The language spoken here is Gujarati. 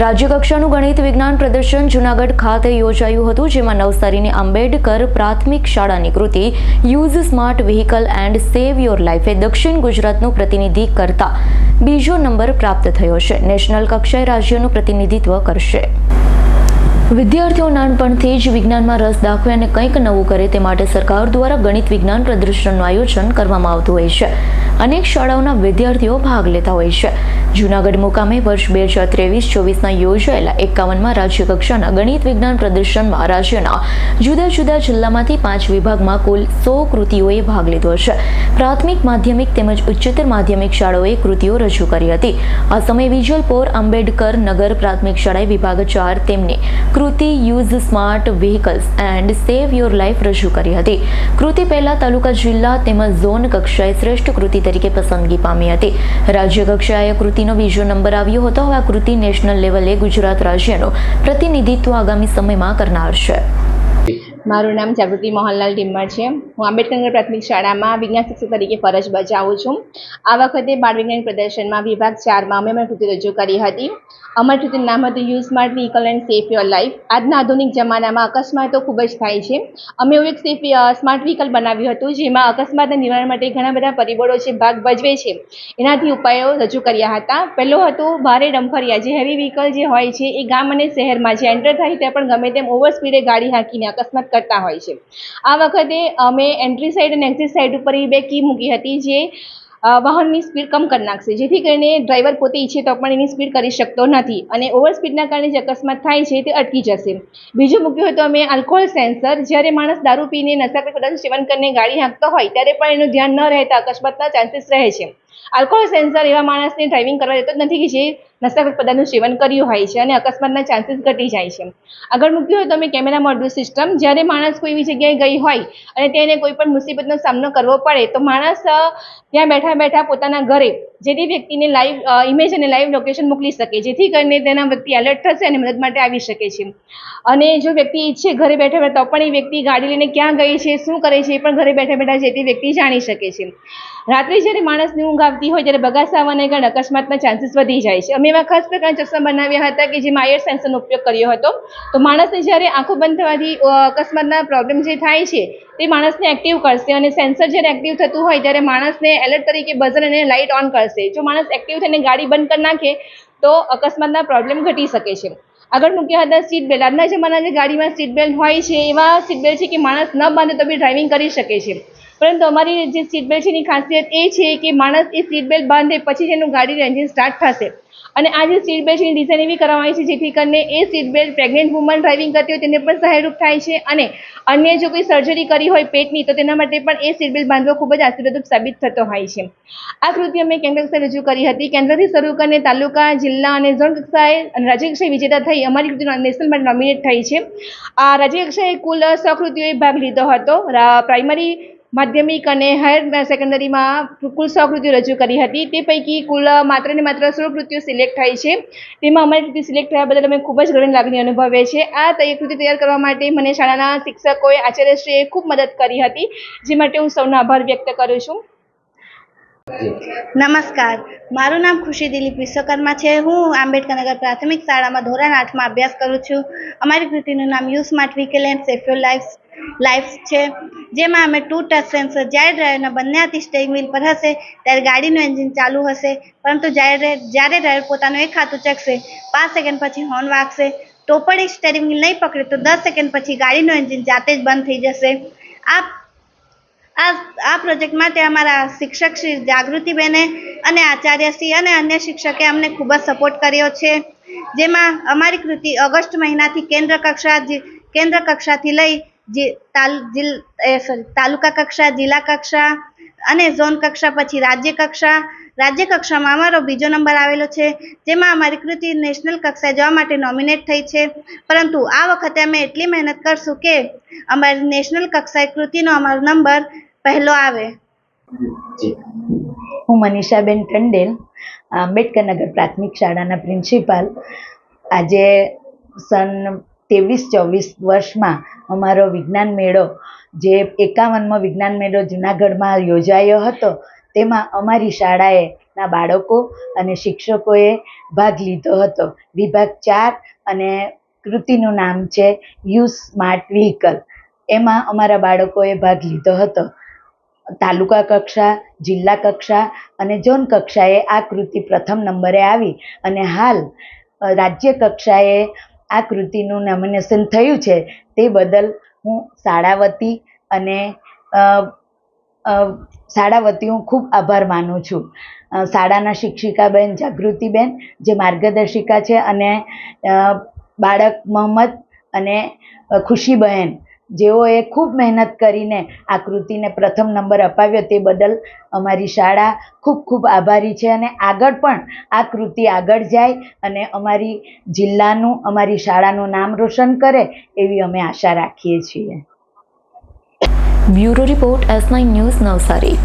રાજ્યકક્ષાનું ગણિત વિજ્ઞાન પ્રદર્શન જૂનાગઢ ખાતે યોજાયું હતું, જેમાં નવસારીની આંબેડકર પ્રાથમિક શાળાની કૃતિ, use smart vehicle and save your લાઈફે દક્ષિણ ગુજરાતનું પ્રતિનિધિ કરતા બીજો નંબર પ્રાપ્ત થયો છે. નેશનલ કક્ષાએ રાજ્યનું પ્રતિનિધિત્વ કરશે. વિદ્યાર્થીઓ નાનપણથી જ વિજ્ઞાનમાં રસ દાખવે અને કંઈક નવું કરે તે માટે સરકાર દ્વારા ગણિત વિજ્ઞાન પ્રદર્શનનું આયોજન કરવામાં આવતું હોય છે. અનેક શાળાઓના વિદ્યાર્થીઓ ભાગ લેતા હોય છે. જૂનાગઢ મુકામે વર્ષ બે હજાર ત્રેવીસ ચોવીસના યોજાયેલા એકાવનમાં રાજ્યકક્ષાના ગણિત વિજ્ઞાન પ્રદર્શનમાં રાજ્યના જુદા જુદા જિલ્લામાંથી પાંચ વિભાગમાં કુલ સો કૃતિઓએ ભાગ લીધો છે. પ્રાથમિક માધ્યમિક તેમજ ઉચ્ચતર માધ્યમિક શાળાઓએ કૃતિઓ રજૂ કરી હતી. આ સમયે વિજલપોર આંબેડકર નગર પ્રાથમિક શાળાએ વિભાગ ચાર તેમની કૃતિ use smart vehicles and save your life રજૂ કરી હતી. કૃતિ પહેલા તાલુકા જિલ્લા તેમજ ઝોન કક્ષાએ શ્રેષ્ઠ કૃતિ તરીકે પસંદગી પામી હતી. રાજ્ય કક્ષાએ કૃતિનો બીજો નંબર આવ્યો હતો. હવે આ કૃતિ નેશનલ લેવલે ગુજરાત રાજ્યનું પ્રતિનિધિત્વ આગામી સમયમાં કરનાર છે. મારું નામ જાગૃતિ મોહનલાલ ટીમ્મર છે. હું આંબેડકરનગર પ્રાથમિક શાળામાં વિજ્ઞાન શિક્ષક તરીકે ફરજ બજાવું છું. આ વખતે બાળ વિજ્ઞાન પ્રદર્શનમાં વિભાગ ચારમાં અમે અમારી કૃતિ રજૂ કરી હતી. અમારી કૃતિનું નામ હતું use smart vehicle and safe your life આજના આધુનિક જમાનામાં અકસ્માતો ખૂબ જ થાય છે. અમે એવું એક સેફ સ્માર્ટ વ્હીકલ બનાવ્યું હતું, જેમાં અકસ્માતના નિવારણ માટે ઘણા બધા પરિબળો છે, ભાગ ભજવે છે. એનાથી ઉપાયો રજૂ કર્યા હતા. પહેલો હતો ભારે ડમ્ફરિયા જે હેવી વ્હીકલ જે હોય છે, એ ગામ અને શહેરમાં જે એન્ટર થાય ત્યાં પણ ગમે તેમ ઓવર સ્પીડે ગાડી હાંકીને અકસ્માત કરતા હોય છે. આ વખતે અમે એન્ટ્રી સાઈડ અને એક્ઝિટ સાઈડ ઉપર એ બે કી મૂકી હતી જે વાહનની સ્પીડ કમ કરી નાખશે. જેથી કરીને ડ્રાઈવર પોતે ઈચ્છે તો પણ એની સ્પીડ કરી શકતો નથી અને ઓવર સ્પીડના કારણે જે અકસ્માત થાય છે તે અટકી જશે. બીજું મૂક્યું હતું અમે આલ્કોહોલ સેન્સર જ્યારે માણસ દારૂ પીને નશા પદાર્થ સેવન કરીને ગાડી હાંકતો હોય, ત્યારે પણ એનું ધ્યાન ન રહેતા અકસ્માતના ચાન્સીસ રહે છે. આલ્કોહોલ સેન્સર એવા માણસને ડ્રાઇવિંગ કરવા દેતો જ નથી કે જે નશાકર પદાર્થનું સેવન કર્યું હોય છે અને અકસ્માતના ચાન્સીસ ઘટી જાય છે. આગળ મૂક્યું હોય તો અમે કેમેરા મોડ્યુલ સિસ્ટમ જ્યારે માણસ કોઈ એવી જગ્યાએ ગઈ હોય અને તેને કોઈ પણ મુસીબતનો સામનો કરવો પડે તો માણસ ત્યાં બેઠા બેઠા પોતાના ઘરે જે તે વ્યક્તિને લાઈવ ઇમેજ અને લાઈવ લોકેશન મોકલી શકે, જેથી કરીને તેના વ્યક્તિ એલર્ટ થશે અને મદદ માટે આવી શકે છે. અને જો વ્યક્તિ ઈચ્છે ઘરે બેઠા બેઠા, તો પણ એ વ્યક્તિ ગાડી લઈને ક્યાં ગઈ છે, શું કરે છે, એ પણ ઘરે બેઠા બેઠા જે તે વ્યક્તિ જાણી શકે છે. રાત્રે જ્યારે માણસની ઊંઘ આવતી હોય, ત્યારે બગાસ આવવાને કારણે અકસ્માતના ચાન્સીસ વધી જાય છે. અમે એવા ખાસ પ્રકારના ચશ્મા બનાવ્યા હતા કે જેમાં આયર સેન્સરનો ઉપયોગ કર્યો હતો. તો માણસને જ્યારે આંખો બંધ થવાથી અકસ્માતના પ્રોબ્લેમ જે થાય છે તે માણસને એક્ટિવ કરશે અને સેન્સર જ્યારે એક્ટિવ થતું હોય ત્યારે માણસને એલર્ટ તરીકે બઝર અને લાઇટ ઓન કરશે. જો માણસ એક્ટિવ થઈને ગાડી બંધ કરી નાખે, તો અકસ્માતના પ્રોબ્લેમ ઘટી શકે છે. આગળ મૂક્યા હતા સીટ બેલ્ટ આજના જમાના જે ગાડીમાં સીટ બેલ્ટ હોય છે, એવા સીટ બેલ્ટ છે કે માણસ ન બાંધે તો બી ડ્રાઇવિંગ કરી શકે છે. પરંતુ અમારી જે સીટ છે એની ખાસિયત એ છે કે માણસ એ સીટ બેલ્ટ બાંધે પછી જ એનું ગાડીનું એન્જિન સ્ટાર્ટ થશે. અને આ જે સીટ બેલ્ટ છે એની ડિઝાઇન એવી કરવામાં આવી છે જેથી કરીને એ seat belt pregnant woman driving કરતી હોય તેને પણ સહાયરૂપ થાય છે અને અન્ય જો કોઈ સર્જરી કરી હોય પેટની, તો તેના માટે પણ એ સીટ બેલ્ટ બાંધવો ખૂબ જ આશીર્વાદરૂપ સાબિત થતો હોય છે. આ કૃતિ અમે કેન્દ્ર કક્ષાએ રજૂ કરી હતી. કેન્દ્રથી શરૂ કરીને તાલુકા, જિલ્લા અને ઝોન કક્ષાએ અને રાજ્ય કક્ષાએ વિજેતા થઈ અમારી કૃતિ નેશનલ માટે નોમિનેટ થઈ છે. આ રાજ્ય કક્ષાએ કુલ સો કૃતિઓએ ભાગ લીધો હતો. પ્રાઇમરી માધ્યમિક અને હાયર સેકન્ડરીમાં કુલ સો કૃતિઓ રજૂ કરી હતી. તે પૈકી કુલ માત્ર ને માત્ર સોળ કૃતિઓ સિલેક્ટ થઈ છે. તેમાં અમારી કૃતિ સિલેક્ટ થયા બદલ અમે ખૂબ જ ઘણી લાગણી અનુભવે છે આ કૃતિ તૈયાર કરવા માટે મને શાળાના શિક્ષકોએ, આચાર્યશ્રીએ ખૂબ મદદ કરી હતી, જે માટે હું સૌનો આભાર વ્યક્ત કરું છું. નમસ્કાર. મારું નામ ખુશી દિલીપ વિશ્વકર્મા છે. હું આંબેડકરનગર પ્રાથમિક શાળામાં ધોરણ આઠમાં અભ્યાસ કરું છું. અમારી કૃતિનું નામ use smart vehicle and safe life life છે. જેમાં અમે ટુ ટચ સેન્સર જ્યારે ડ્રાઈવરના બંને હાથી સ્ટેરિંગ વ્હીલ પર હશે, ત્યારે ગાડીનું એન્જિન ચાલુ હશે. પરંતુ જ્યારે જ્યારે ડ્રાઈવર પોતાનું એક હાથ ઉચકશે પાંચ સેકન્ડ પછી હોર્ન વાગશે. તો પણ એ સ્ટેરિંગ વ્હીલ નહીં પકડે, તો દસ સેકન્ડ પછી ગાડીનું એન્જિન જાતે જ બંધ થઈ જશે. આ આ આ પ્રોજેક્ટ માટે અમારા શિક્ષક શ્રી જાગૃતિબેને અને આચાર્યશ્રી અને અન્ય શિક્ષકે અમને ખૂબ જ સપોર્ટ કર્યો છે. જેમાં અમારી કૃતિ ઓગસ્ટ મહિનાથી કેન્દ્ર કક્ષા કેન્દ્ર કક્ષાથી લઈ જિ- તાલ જિલ એ sorry, તાલુકા કક્ષા જિલ્લા કક્ષા અને ઝોન કક્ષા પછી રાજ્ય કક્ષા. રાજ્ય કક્ષામાં અમારો બીજો નંબર આવેલો છે જેમાં અમારી કૃતિ નેશનલ કક્ષાએ જવા માટે નોમિનેટ થઈ છે. પરંતુ આ વખતે અમે એટલી મહેનત કરશું કે અમારી નેશનલ કક્ષાએ કૃતિનો અમારો નંબર પહેલો આવે. હું મનીષાબેન ટંડેલ આંબેડકર નગર પ્રાથમિક શાળાના પ્રિન્સિપાલ. આજે સન ત્રેવીસ ચોવીસ વર્ષમાં અમારો વિજ્ઞાન મેળો, જે એકાવનમો વિજ્ઞાન મેળો જુનાગઢમાં યોજાયો હતો, તેમાં અમારી શાળાએ ના બાળકો અને શિક્ષકોએ ભાગ લીધો હતો. વિભાગ ચાર અને કૃતિનું નામ છે યુ સ્માર્ટ વ્હીકલ. એમાં અમારા બાળકોએ ભાગ લીધો હતો. તાલુકા કક્ષા, જિલ્લા કક્ષા અને ઝોન કક્ષાએ આ કૃતિ પ્રથમ નંબરે આવી અને હાલ રાજ્ય કક્ષાએ આ કૃતિનું નોમિનેશન થયું છે તે બદલ હું શાળા વતી અને અ, અ, શાળા વતી હું ખૂબ આભાર માનું છું. શાળાના શિક્ષિકાબેન જાગૃતિબેન જે માર્ગદર્શિકા છે અને બાળક મોહમ્મદ અને ખુશીબહેન જેઓએ ખૂબ મહેનત કરીને આ કૃતિને પ્રથમ નંબર અપાવ્યો તે બદલ અમારી શાળા ખૂબ ખૂબ આભારી છે અને આગળ પણ આ કૃતિ આગળ જાય અને અમારી જિલ્લાનું, અમારી શાળાનું નામ રોશન કરે એવી અમે આશા રાખીએ છીએ. Bureau report S nine news Navsari.